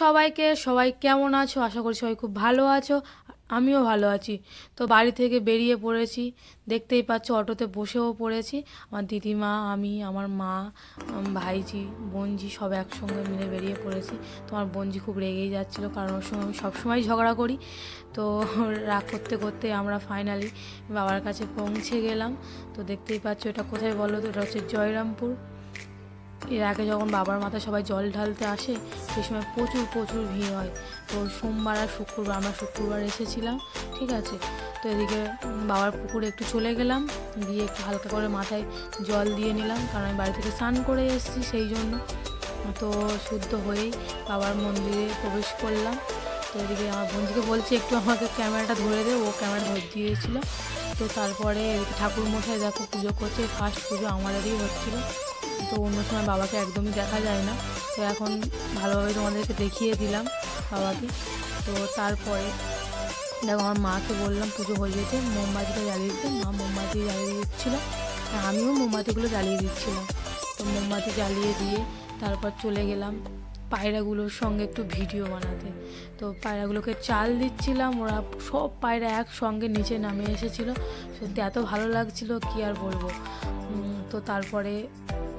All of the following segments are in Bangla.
সবাইকে, সবাই কেমন আছো? আশা করি সবাই খুব ভালো আছো। আমিও ভালো আছি। তো বাড়ি থেকে বেরিয়ে পড়েছি। দেখতেই পাচ্ছ, অটোতে বসেও পড়েছি। আমার দিদিমা, আমি, আমার মা ভাইজি, বোনজি সব একসঙ্গে মিলে বেরিয়ে পড়েছি। তোমার বোনজি খুব রেগেই যাচ্ছিল, কারণ ওর সঙ্গে আমি সবসময় ঝগড়া করি। তো রাগ করতে করতে আমরা ফাইনালি বাবার কাছে পৌঁছে গেলাম। তো দেখতেই পাচ্ছ, এটা কোথায় বলো তো? এটা হচ্ছে জয়রামপুর। এর আগে যখন বাবার মাথায় সবাই জল ঢালতে আসে সেই সময় প্রচুর প্রচুর ভিড় হয়। তো সোমবার আর শুক্রবার, আমরা শুক্রবার এসেছিলাম, ঠিক আছে? তো এদিকে বাবার পুকুরে একটু চলে গেলাম দিয়ে একটু হালকা করে মাথায় জল দিয়ে নিলাম, কারণ আমি বাড়ি থেকে স্নান করে এসেছি সেই জন্য। তো শুদ্ধ হয়েই বাবার মন্দিরে প্রবেশ করলাম। তো এদিকে আমার বন্ধুকে বলছি, একটু আমাকে ক্যামেরাটা ধরে দে। ও ক্যামেরা ধরে দিয়েছিল। তো তারপরে ঠাকুর মশাই দেখো পুজো করছে, ফার্স্ট পুজো আমাদেরই হচ্ছিল। তো অন্য সময় বাবাকে একদমই দেখা যায় না। তো এখন ভালোভাবে তোমাদেরকে দেখিয়ে দিলাম বাবাকে। তো তারপরে দেখো আমার মাকে বললাম পুজো হয়ে গেছে, মোমবাতিটা জ্বালিয়ে দিতে। মা মোমবাতি জ্বালিয়ে দিচ্ছিল, আর আমিও মোমবাতিগুলো জ্বালিয়ে দিচ্ছিলাম। তো মোমবাতি জ্বালিয়ে দিয়ে তারপর চলে গেলাম পায়রাগুলোর সঙ্গে একটু ভিডিও বানাতে। তো পায়রাগুলোকে চাল দিচ্ছিলাম, ওরা সব পায়রা একসঙ্গে নিচে নামে এসেছিল। সত্যি এত ভালো লাগছিল, কি আর বলব। তো তারপরে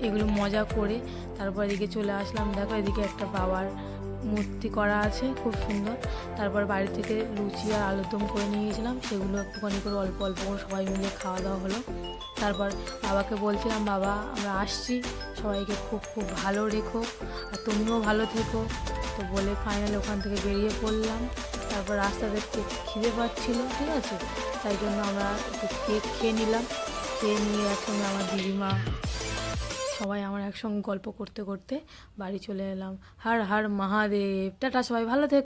এগুলো মজা করে তারপর এদিকে চলে আসলাম। দেখো এদিকে একটা বাবার মূর্তি করা আছে, খুব সুন্দর। তারপর বাড়ি থেকে লুচি আর আলুর দম করে নিয়ে গেছিলাম সেগুলো একটুখানি করে অল্প অল্প করে সবাই মিলে খাওয়া দাওয়া হলো। তারপর বাবাকে বলছিলাম, বাবা, আমরা আসছি। সবাইকে খুব খুব ভালো রেখো। আর তুমিও ভালো থেকো। তো বলে ফাইনাল ওখান থেকে বেরিয়ে পড়লাম। তারপর রাস্তাতে খুব খিদে পাচ্ছিলো, ঠিক আছে? তাই জন্য আমরা একটু কেক খেয়ে নিলাম। খেয়ে নিয়ে এখন আমার দিদিমা সবাই আমার একসঙ্গে গল্প করতে করতে বাড়ি চলে এলাম। হার হার মহাদেব। টাটা সবাই, ভালো থেকো।